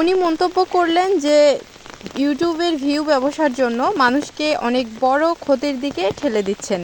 উনি মন্তব্য করলেন যে ইউটিউবের ভিউ ব্যবসার জন্য মানুষকে অনেক বড় ক্ষতির দিকে ঠেলে দিচ্ছেন।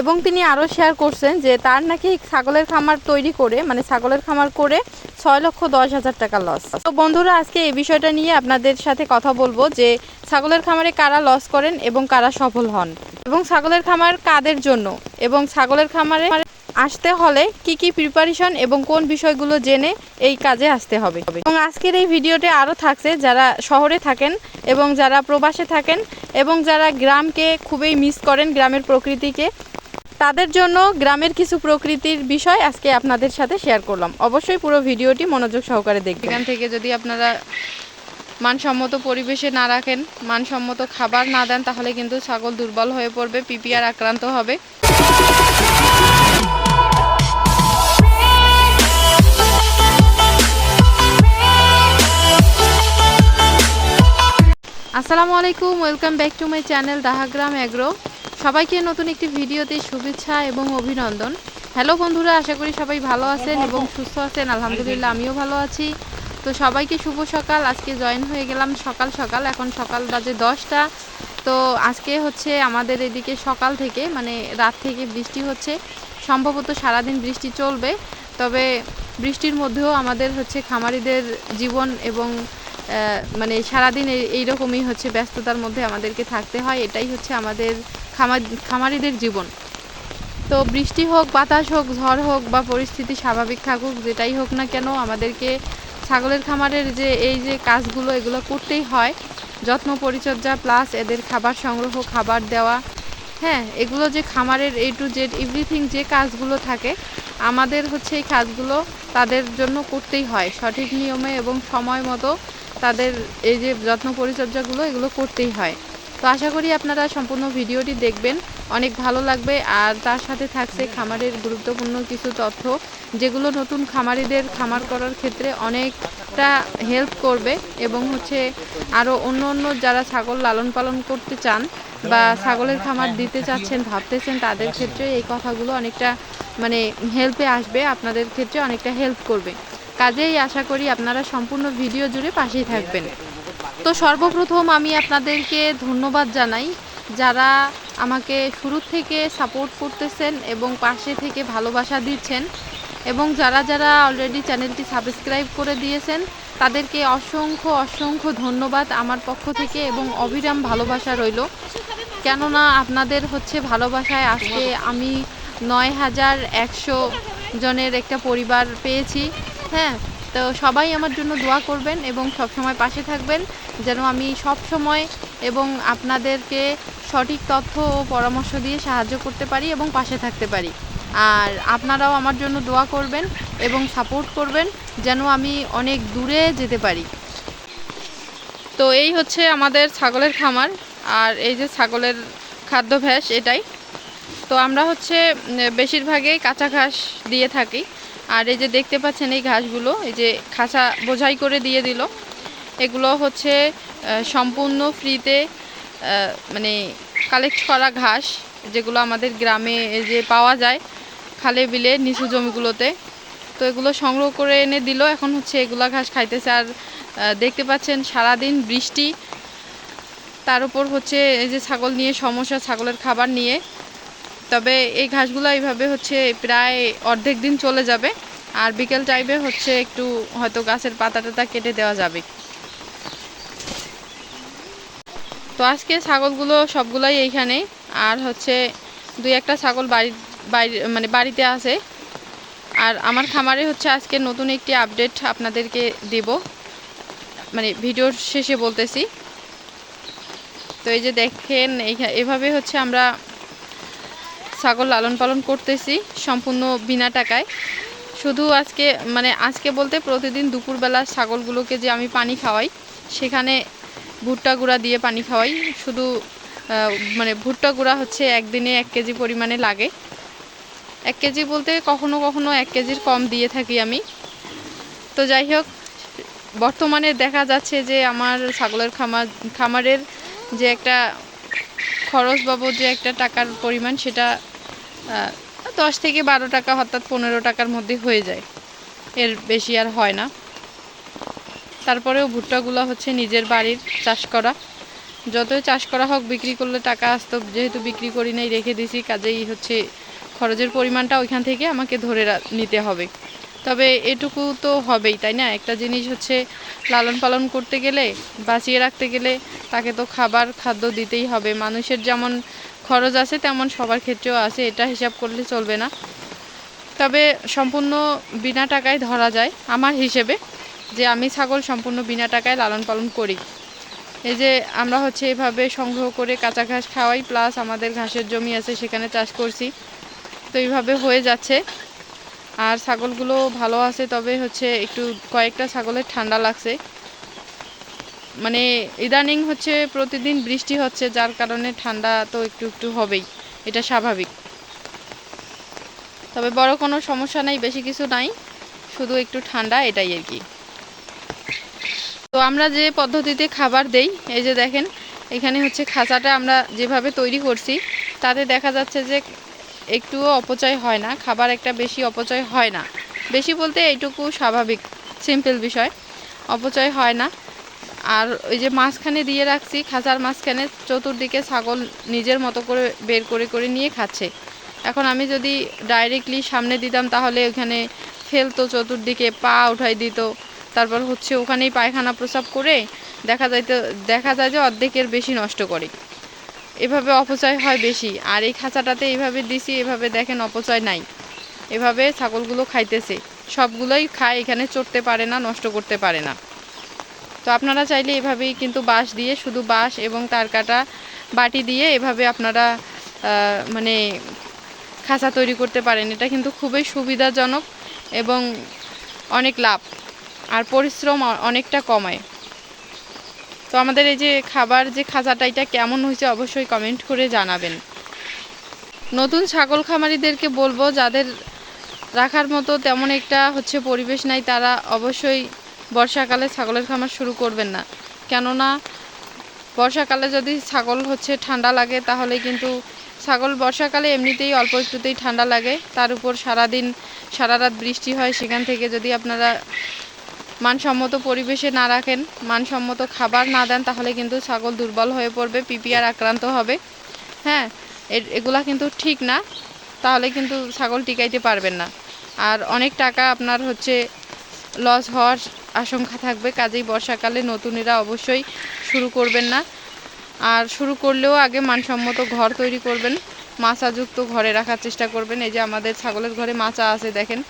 এবং তিনি আরও শেয়ার করছেন যে তার নাকি ছাগলের খামার তৈরি করে মানে ছাগলের খামার করে ছয় লক্ষ দশ হাজার টাকা লস তো বন্ধুরা, আজকে এই বিষয়টা নিয়ে আপনাদের সাথে কথা বলব যে ছাগলের খামারে কারা লস করেন এবং কারা সফল হন। এবং ছাগলের খামার কাদের জন্য? এবং ছাগলের খামারে আসতে হলে কি কি প্রিপারেশন এবং কোন বিষয়গুলো জেনে এই কাজে আসতে হবে। এবং আজকের এই ভিডিওতে আরও থাকছে যারা শহরে থাকেন এবং যারা প্রবাসে থাকেন এবং যারা গ্রামকে খুবই মিস করেন গ্রামের প্রকৃতিকে, তাদের জন্য গ্রামের কিছু প্রকৃতির বিষয় আজকে আপনাদের সাথে শেয়ার করলাম। অবশ্যই পুরো ভিডিওটি মনোযোগ সহকারে দেখবেন। এখান থেকে যদি আপনারা মানসম্মত পরিবেশে না রাখেন, মানসম্মত খাবার না দেন, তাহলে কিন্তু ছাগল দুর্বল হয়ে পড়বে, পিপিআর আক্রান্ত হবে। আসসালামু আলাইকুম welcome back to my channel Dahagram agro সবাইকে নতুন একটি ভিডিওতে শুভেচ্ছা এবং অভিনন্দন। হ্যালো বন্ধুরা, আশা করি সবাই ভালো আছেন এবং সুস্থ আছেন। আলহামদুলিল্লাহ, আমিও ভালো আছি। তো সবাইকে শুভ সকাল। আজকে জয়েন হয়ে গেলাম সকাল সকাল, এখন সকাল বাজে দশটা। তো আজকে হচ্ছে আমাদের এদিকে সকাল থেকে মানে রাত থেকে বৃষ্টি হচ্ছে। সম্ভবত সারাদিন বৃষ্টি চলবে, তবে বৃষ্টির মধ্যেও আমাদের হচ্ছে খামারিদের জীবন এবং মানে সারাদিন এই- এইরকমই হচ্ছে ব্যস্ততার মধ্যে আমাদেরকে থাকতে হয়। এটাই হচ্ছে আমাদের খামার খামারিদের জীবন। তো বৃষ্টি হোক, বাতাস হোক, ঝড় হোক বা পরিস্থিতি স্বাভাবিক থাকুক, যেটাই হোক না কেন আমাদেরকে ছাগলের খামারের যে এই যে কাজগুলো, এগুলো করতেই হয়। যত্ন পরিচর্যা প্লাস এদের খাবার সংগ্রহ, খাবার দেওয়া। হ্যাঁ এগুলো যে খামারের এ টু জেড এভরিথিং যে কাজগুলো থাকে আমাদের হচ্ছে এই কাজগুলো তাদের জন্য করতেই হয়। সঠিক নিয়মে এবং সময় মতো তাদের এই যে যত্ন পরিচর্যাগুলো এগুলো করতেই হয়। তো আশা করি আপনারা সম্পূর্ণ ভিডিওটি দেখবেন। অনেক ভালো লাগবে আর তার সাথে থাকছে খামারের গুরুত্বপূর্ণ কিছু তথ্য, যেগুলো নতুন খামারিদের খামার করার ক্ষেত্রে অনেকটা হেল্প করবে এবং হচ্ছে আরও অন্য অন্য যারা ছাগল লালন পালন করতে চান বা ছাগলের খামার দিতে চাচ্ছেন, ভাবতেছেন তাদের ক্ষেত্রে এই কথাগুলো অনেকটা মানে হেল্পে আসবে, আপনাদের ক্ষেত্রে অনেকটা হেল্প করবে। কাজেই আশা করি আপনারা সম্পূর্ণ ভিডিও জুড়ে পাশেই থাকবেন। তো সর্বপ্রথম আমি আপনাদেরকে ধন্যবাদ জানাই যারা আমাকে শুরু থেকে সাপোর্ট করতেছেন এবং পাশে থেকে ভালোবাসা দিচ্ছেন এবং যারা যারা অলরেডি চ্যানেলটি সাবস্ক্রাইব করে দিয়েছেন, তাদেরকে অসংখ্য অসংখ্য ধন্যবাদ আমার পক্ষ থেকে এবং অবিরাম ভালোবাসা রইল। কেননা আপনাদের হচ্ছে ভালোবাসায় আজকে আমি নয় হাজার একশো জনের একটা পরিবার পেয়েছি। হ্যাঁ তো সবাই আমার জন্য দোয়া করবেন এবং সব সময় পাশে থাকবেন, যেন আমি সব সময় এবং আপনাদেরকে সঠিক তথ্য ও পরামর্শ দিয়ে সাহায্য করতে পারি এবং পাশে থাকতে পারি। আর আপনারাও আমার জন্য দোয়া করবেন এবং সাপোর্ট করবেন, যেন আমি অনেক দূরে যেতে পারি। তো এই হচ্ছে আমাদের ছাগলের খামার, আর এই যে ছাগলের খাদ্যাভ্যাস এটাই। তো আমরা হচ্ছে বেশিরভাগই কাঁচা ঘাস দিয়ে থাকি। আর এই যে দেখতে পাচ্ছেন এই ঘাসগুলো, এই যে খাঁচা বোঝাই করে দিয়ে দিল। এগুলো হচ্ছে সম্পূর্ণ ফ্রিতে মানে কালেক্ট করা ঘাস, যেগুলো আমাদের গ্রামে যে পাওয়া যায় খালে বিলে, নিচু জমিগুলোতে। তো এগুলো সংগ্রহ করে এনে দিল। এখন হচ্ছে এগুলা ঘাস খাইতেছে। আর দেখতে পাচ্ছেন সারাদিন বৃষ্টি। তার উপর হচ্ছে এই যে ছাগল নিয়ে, সমস্যা, ছাগলের খাবার নিয়ে তবে এই ঘাসগুলো এইভাবে হচ্ছে প্রায় অর্ধেক দিন চলে যাবে। আর বিকেল টাইমে হচ্ছে একটু হয়তো গাছের পাতা টাতা কেটে দেওয়া যাবে। তো আজকে ছাগলগুলো সবগুলাই এইখানে। আর হচ্ছে দুই একটা ছাগল বাড়ি বাড়ি মানে বাড়িতে আছে। আর আমার খামারে হচ্ছে আজকে নতুন একটি আপডেট আপনাদেরকে দেব। মানে ভিডিওর শেষে বলতেছি। তো এই যে দেখেন এইভাবে হচ্ছে আমরা ছাগল লালন পালন করতেছি সম্পূর্ণ বিনা টাকায়। শুধু আজকে মানে আজকে বলতে প্রতিদিন দুপুরবেলা ছাগলগুলোকে যে আমি পানি খাওয়াই, সেখানে ভুট্টা গুঁড়া দিয়ে পানি খাওয়াই। শুধু মানে ভুট্টা গুঁড়া হচ্ছে একদিনে এক কেজি পরিমাণে লাগে। এক কেজি বলতে কখনো কখনো এক কেজির কম দিয়ে থাকি আমি। তো যাই হোক, বর্তমানে দেখা যাচ্ছে যে আমার ছাগলের খামার খামারের যে একটা খরচ বাবদ যে একটা টাকার পরিমাণ, সেটা দশ থেকে বারো টাকা অর্থাৎ পনেরো টাকার মধ্যে হয়ে যায়। এর বেশি আর হয় না। তারপরেও ভুট্টাগুলো হচ্ছে নিজের বাড়ির চাষ করা। যতই চাষ করা হোক, বিক্রি করলে টাকা আসতো। যেহেতু বিক্রি করি নাই, রেখে দিছি, কাজেই হচ্ছে খরচের পরিমাণটা ওইখান থেকে আমাকে ধরে নিতে হবে। তবে এটুকু তো হবেই, তাই না? একটা জিনিস হচ্ছে লালন পালন করতে গেলে, বাঁচিয়ে রাখতে গেলে তাকে তো খাবার, খাদ্য দিতেই হবে। মানুষের যেমন খরচ আছে তেমন সবার ক্ষেত্রেও আছে এটা হিসাব করলে চলবে না। তবে সম্পূর্ণ বিনা টাকায় ধরা যায় আমার হিসেবে যে আমি ছাগল সম্পূর্ণ বিনা টাকায় লালন পালন করি। এই যে আমরা হচ্ছে এভাবে সংগ্রহ করে কাঁচা ঘাস খাওয়াই প্লাস আমাদের ঘাসের জমি আছে, সেখানে চাষ করছি। তো এইভাবে হয়ে যাচ্ছে। আর ছাগলগুলো ভালো আছে, তবে হচ্ছে একটু কয়েকটা ছাগলের ঠান্ডা লাগছে। মানে ইদানিং হচ্ছে প্রতিদিন বৃষ্টি হচ্ছে, যার কারণে ঠান্ডা তো একটু একটু হবেই। এটা স্বাভাবিক। তবে বড় কোনো সমস্যা নাই, বেশি কিছু নাই। শুধু একটু ঠান্ডা, এটাই আর কি। তো আমরা যে পদ্ধতিতে খাবার দেই, এই যে দেখেন, এখানে হচ্ছে খাঁচাটা আমরা যেভাবে তৈরি করছি, তাতে দেখা যাচ্ছে যে একটুও অপচয় হয় না, খাবার একটা বেশি অপচয় হয় না। বেশি বলতে এইটুকু স্বাভাবিক, সিম্পল বিষয়। অপচয় হয় না। আর ওই যে মাঝখানে দিয়ে রাখছি, খাঁচার মাঝখানে চতুর্দিকে ছাগল নিজের মতো করে বের করে করে নিয়ে খাচ্ছে। এখন আমি যদি ডাইরেক্টলি সামনে দিতাম তাহলে ওখানে ফেলতো, চতুর্দিকে পা উঠাই দিত। তারপর হচ্ছে ওখানেই পায়খানা প্রসাব করে দেখা যাইতো, দেখা যায় যে অর্ধেকের বেশি নষ্ট করে। এভাবে অপচয় হয় বেশি। আর এই খাঁচাটাতে এইভাবে দিছি, এভাবে দেখেন অপচয় নাই। এভাবে ছাগলগুলো খাইতেছে। সবগুলোই খায়, এখানে চড়তে পারে না, নষ্ট করতে পারে না। তো আপনারা চাইলে এভাবেই কিন্তু বাঁশ দিয়ে, শুধু বাঁশ এবং তার কাটা বাটি দিয়ে এভাবে আপনারা মানে খাঁচা তৈরি করতে পারেন। এটা কিন্তু খুবই সুবিধাজনক এবং অনেক লাভ আর পরিশ্রম অনেকটা কমায়। তো আমাদের এই যে খাবার, যে খাঁচাটা, এটা কেমন হয়েছে অবশ্যই কমেন্ট করে জানাবেন। নতুন ছাগল খামারিদেরকে বলব, যাদের রাখার মতো তেমন একটা হচ্ছে পরিবেশ নাই, তারা অবশ্যই বর্ষাকালে ছাগলের খামার শুরু করবেন না। কেননা, বর্ষাকালে যদি ছাগল হচ্ছে ঠান্ডা লাগে তাহলে কিন্তু ছাগল বর্ষাকালে এমনিতেই অল্প একটুতেই ঠান্ডা লাগে। তার উপর সারাদিন সারা রাত বৃষ্টি হয়, সেখান থেকে যদি আপনারা মানসম্মত পরিবেশে না রাখেন, মানসম্মত খাবার না দেন, তাহলে কিন্তু ছাগল দুর্বল হয়ে পড়বে পিপিআর আক্রান্ত হবে। হ্যাঁ এগুলা কিন্তু ঠিক না, তাহলে কিন্তু ছাগল টিকাইতে পারবেন না। আর অনেক টাকা আপনার হচ্ছে লস হওয়ার আশঙ্কা থাকবে, কাজেই বর্ষাকালে নতুনেরা অবশ্যই শুরু করবেন না। আর শুরু করলেও আগে মানসম্মত ঘর তৈরি করবেন মাচাযুক্ত ঘরে রাখার চেষ্টা করবেন। এই যে আমাদের ছাগলের ঘরে মাচা আছে, দেখেন।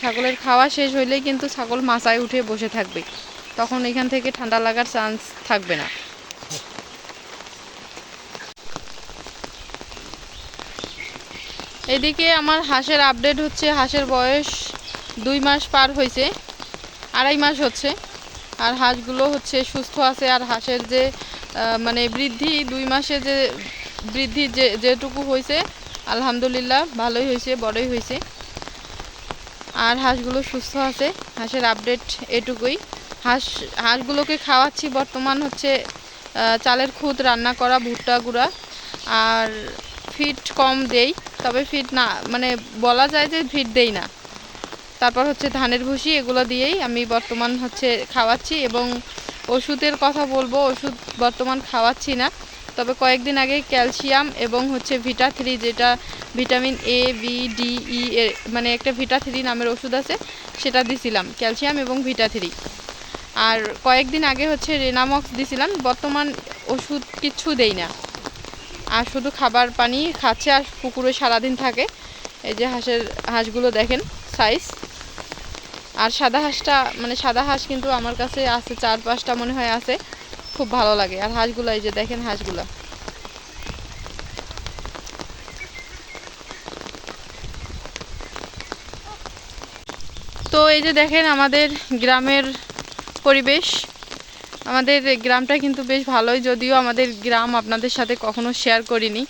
ছাগলের খাওয়া শেষ হইলেই কিন্তু ছাগল মাচায় উঠে বসে থাকবে। তখন এখান থেকে ঠান্ডা লাগার চান্স থাকবে না। এদিকে আমার হাঁসের আপডেট হচ্ছে, হাঁসের বয়স দুই মাস পার হয়েছে আড়াই মাস হচ্ছে। আর হাঁসগুলো হচ্ছে সুস্থ আছে আর হাঁসের যে মানে বৃদ্ধি, দুই মাসে যে বৃদ্ধি যে, যেটুকু হয়েছে, আলহামদুলিল্লাহ ভালোই হয়েছে, বড়ই হয়েছে। আর হাঁসগুলো সুস্থ আছে, হাঁসের আপডেট এটুকুই। হাঁস, হাঁসগুলোকে খাওয়াচ্ছি বর্তমান হচ্ছে চালের খুদ রান্না করা, ভুট্টা গুঁড়া। আর ফিট কম দেই, তবে ফিট না মানে বলা যায় যে ফিট দেই না। তারপর হচ্ছে ধানের ভুসি, এগুলো দিয়েই আমি বর্তমান হচ্ছে খাওয়াচ্ছি এবং ওষুধের কথা বলব, ওষুধ বর্তমান খাওয়াচ্ছি না। তবে কয়েকদিন আগে ক্যালসিয়াম এবং হচ্ছে ভিটা থ্রি যেটা vitamin A B D E এর মানে একটা ভিটা থ্রি নামের ওষুধ আছে, সেটা দিছিলাম, ক্যালসিয়াম এবং ভিটা থ্রি। আর কয়েকদিন আগে হচ্ছে রেনামক্স দিছিলাম, বর্তমান ওষুধ কিচ্ছু দেই না। আর শুধু খাবার পানি খাচ্ছে আর পুকুরে সারাদিন থাকে, এই যে হাঁসের হাঁসগুলো দেখেন সাইজ আর সাদা হাঁসটা মানে সাদা হাঁস কিন্তু আমার কাছে আছে, চার পাঁচটা মনে হয় আছে, খুব ভালো লাগে। আর হাঁসগুলো, এই যে দেখেন হাঁসগুলো। তো এই যে দেখেন আমাদের গ্রামের পরিবেশ। আমাদের গ্রামটা কিন্তু বেশ ভালোই, যদিও আমাদের গ্রাম আপনাদের সাথে কখনো শেয়ার করিনি।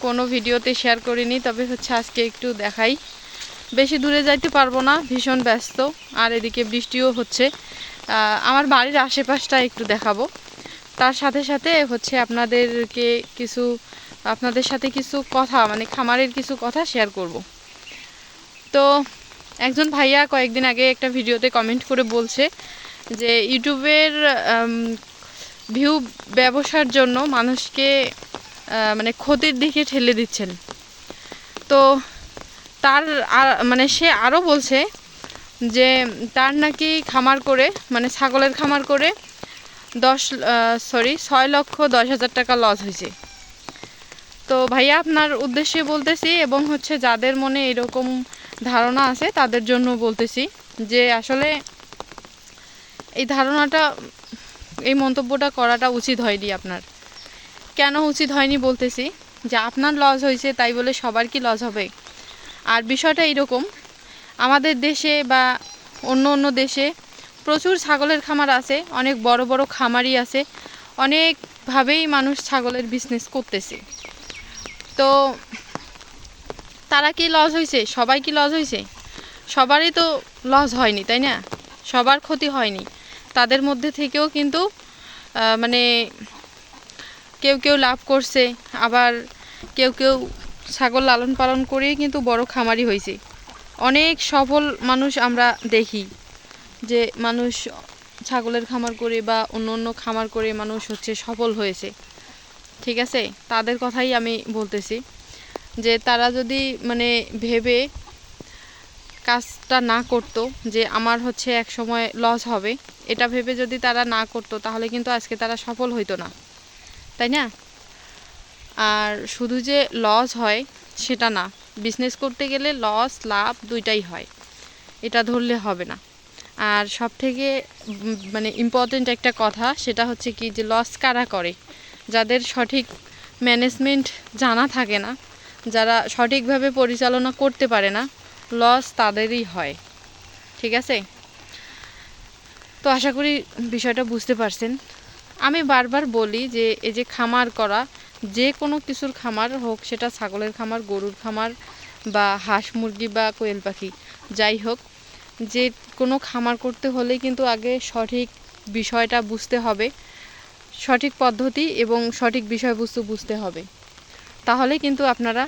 কোনো ভিডিওতে শেয়ার করিনি, তবে হচ্ছে আজকে একটু দেখাই। বেশি দূরে যাইতে পারব না, ভীষণ ব্যস্ত, আর এদিকে বৃষ্টিও হচ্ছে। আমার বাড়ির আশেপাশটা একটু দেখাবো। তার সাথে সাথে হচ্ছে আপনাদেরকে কিছু, আপনাদের সাথে কিছু কথা মানে খামারের কিছু কথা শেয়ার করব। তো একজন ভাইয়া কয়েকদিন আগে একটা ভিডিওতে কমেন্ট করে বলছে যে, ইউটিউবের ভিউ ব্যবসার জন্য মানুষকে মানে ক্ষতির দিকে ঠেলে দিচ্ছেন। তো তার মানে সে আরও বলছে যে তার নাকি খামার করে মানে ছাগলের খামার করে দশ সরি ছয় লক্ষ দশ হাজার টাকা লস হয়েছে। তো ভাইয়া আপনার উদ্দেশ্যে বলতেছি এবং হচ্ছে যাদের মনে এরকম ধারণা আছে তাদের জন্য বলতেছি যে আসলে এই ধারণাটা, এই মন্তব্যটা করাটা উচিত হয়নি আপনার। কেন উচিত হয়নি বলতেছি? যে আপনার লস হয়েছে তাই বলে সবার কি লস হবে? আর বিষয়টা এরকম আমাদের দেশে বা অন্য অন্য দেশে প্রচুর ছাগলের খামার আছে, অনেক বড় বড় খামারই আছে, অনেকভাবেই মানুষ ছাগলের বিজনেস করতেছে। তো তারা কি লস হয়েছে সবাই কি লস হয়েছে সবারই তো লস হয়নি, তাই না? সবার ক্ষতি হয়নি। তাদের মধ্যে থেকেও কিন্তু মানে কেউ কেউ লাভ করছে, আবার কেউ কেউ ছাগল লালন পালন করেই কিন্তু বড় খামারি হয়েছে। অনেক সফল মানুষ আমরা দেখি যে মানুষ ছাগলের খামার করে বা অন্য অন্য খামার করে মানুষ হচ্ছে সফল হয়েছে। ঠিক আছে? তাদের কথাই আমি বলতেছি যে তারা যদি মানে ভেবে কাজটা না করতো যে আমার হচ্ছে এক সময় লস হবে, এটা ভেবে যদি তারা না করতো তাহলে কিন্তু আজকে তারা সফল হইতো না। তাই না? আর শুধু যে লস হয়, সেটা না। বিজনেস করতে গেলে লস লাভ দুইটাই হয়। এটা ধরলে হবে না। আর সব থেকে মানে ইম্পর্টেন্ট একটা কথা, সেটা হচ্ছে কি যে লস কারা করে? যাদের সঠিক ম্যানেজমেন্ট জানা থাকে না, যারা সঠিকভাবে পরিচালনা করতে পারে না লস তাদেরই হয়। ঠিক আছে? তো আশা করি বিষয়টা বুঝতে পারছেন। আমি বারবার বলি যে, এই যে খামার করা যে কোনো কিছুর খামার হোক, সেটা ছাগলের খামার, গরুর খামার বা হাঁস মুরগি বা কোয়েল পাখি, যাই হোক, যে কোনো খামার করতে হলে কিন্তু আগে সঠিক বিষয়টা বুঝতে হবে, সঠিক পদ্ধতি এবং সঠিক বিষয়বস্তু বুঝতে হবে। তাহলে কিন্তু আপনারা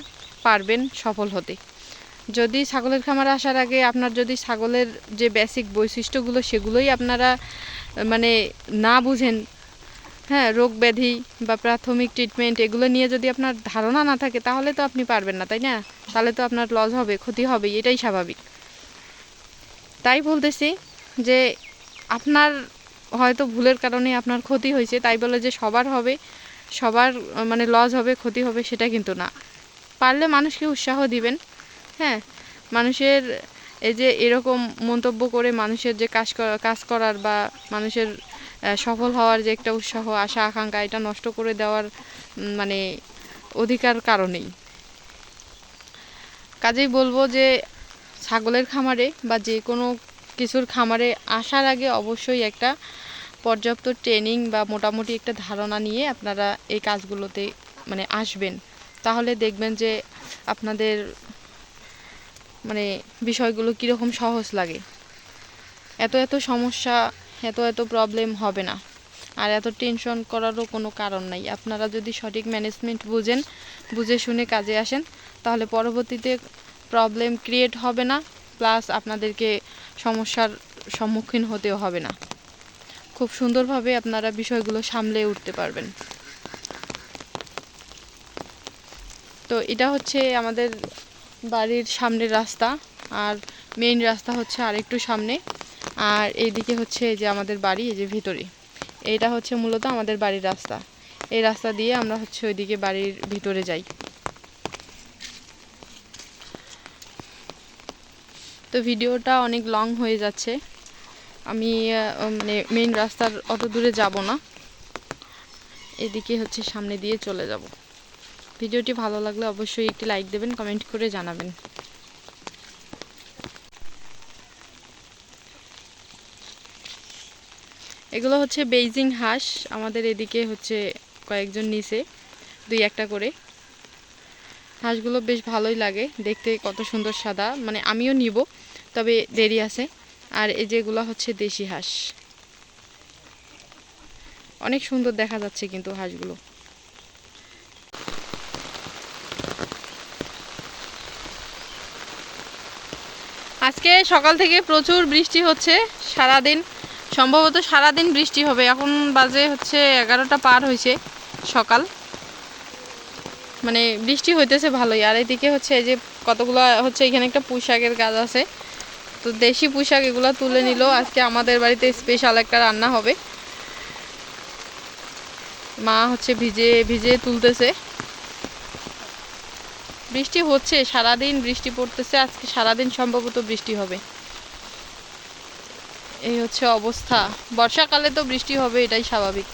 পারবেন সফল হতে। যদি ছাগলের খামারে আসার আগে আপনার যদি ছাগলের যে বেসিক বৈশিষ্ট্যগুলো সেগুলোই আপনারা মানে না বুঝেন হ্যাঁ রোগ ব্যাধি বা প্রাথমিক ট্রিটমেন্ট এগুলো নিয়ে যদি আপনার ধারণা না থাকে, তাহলে তো আপনি পারবেন না, তাই না? তাহলে তো আপনার লস হবে, ক্ষতি হবে, এটাই স্বাভাবিক। তাই বলতেছি যে আপনার হয়তো ভুলের কারণে আপনার ক্ষতি হয়েছে, তাই বলে যে সবার হবে, সবার মানে লস হবে, ক্ষতি হবে, সেটা কিন্তু না। পারলে মানুষকে উৎসাহ দিবেন হ্যাঁ? মানুষের এই যে এরকম মন্তব্য করে মানুষের যে কাজ কাজ করার বা মানুষের সফল হওয়ার যে একটা উৎসাহ, আশা, আকাঙ্ক্ষা, এটা নষ্ট করে দেওয়ার মানে অধিকার কারণেই। কাজেই বলব যে ছাগলের খামারে বা যে কোনো কিছুর খামারে আসার আগে অবশ্যই একটা পর্যাপ্ত ট্রেনিং বা মোটামুটি একটা ধারণা নিয়ে আপনারা এই কাজগুলোতে মানে আসবেন। তাহলে দেখবেন যে আপনাদের মানে বিষয়গুলো কীরকম সহজ লাগে। এত এত সমস্যা এত এত প্রবলেম হবে না। আর এত টেনশন করারও কোনো কারণ নাই। আপনারা যদি সঠিক ম্যানেজমেন্ট বুঝেন, বুঝে শুনে কাজে আসেন, তাহলে পরবর্তীতে প্রবলেম ক্রিয়েট হবে না প্লাস আপনাদেরকে সমস্যার সম্মুখীন হতেও হবে না। খুব সুন্দরভাবে আপনারা বিষয়গুলো সামলে উঠতে পারবেন। তো এটা হচ্ছে আমাদের বাড়ির সামনের রাস্তা, আর মেইন রাস্তা হচ্ছে আরেকটু সামনে। আর এইদিকে হচ্ছে এই যে আমাদের বাড়ি, এই যে ভিতরে। এইটা হচ্ছে মূলত আমাদের বাড়ির রাস্তা। এই রাস্তা দিয়ে আমরা হচ্ছে ওইদিকে বাড়ির ভিতরে যাই। তো ভিডিওটা অনেক লং হয়ে যাচ্ছে। আমি মানে মেইন রাস্তার অত দূরে যাব না। এদিকে হচ্ছে সামনে দিয়ে চলে যাব। ভিডিওটি ভালো লাগলে অবশ্যই একটি লাইক দেবেন কমেন্ট করে জানাবেন। এগুলো হচ্ছে বেইজিং হাঁস। আমাদের এদিকে হচ্ছে কয়েকজন নিচে দুই একটা করে। হাঁসগুলো বেশ ভালোই লাগে, দেখতে কত সুন্দর সাদা। মানে আমিও নিব, তবে দেরি আছে। আর এই যেগুলো হচ্ছে দেশি হাঁস। অনেক সুন্দর দেখা যাচ্ছে কিন্তু হাঁসগুলো। আজকে সকাল থেকে প্রচুর বৃষ্টি হচ্ছে, সারাদিন সম্ভবত সারাদিন বৃষ্টি হবে। এখন বাজে হচ্ছে এগারোটা পার হয়েছে সকাল। মানে বৃষ্টি হইতেছে ভালোই। আর এদিকে হচ্ছে এই যে কতগুলো হচ্ছে এখানে একটা পুঁশাকের গাছ আছে। তো দেশি পুঁশাক এগুলো তুলে নিল। আজকে আমাদের বাড়িতে স্পেশাল একটা রান্না হবে। মা হচ্ছে ভিজে ভিজে তুলতেছে। বৃষ্টি হচ্ছে, সারাদিন বৃষ্টি পড়তেছে। আজকে সারাদিন সম্ভবত বৃষ্টি হবে। এই হচ্ছে অবস্থা। বর্ষাকালে তো বৃষ্টি হবে এটাই স্বাভাবিক।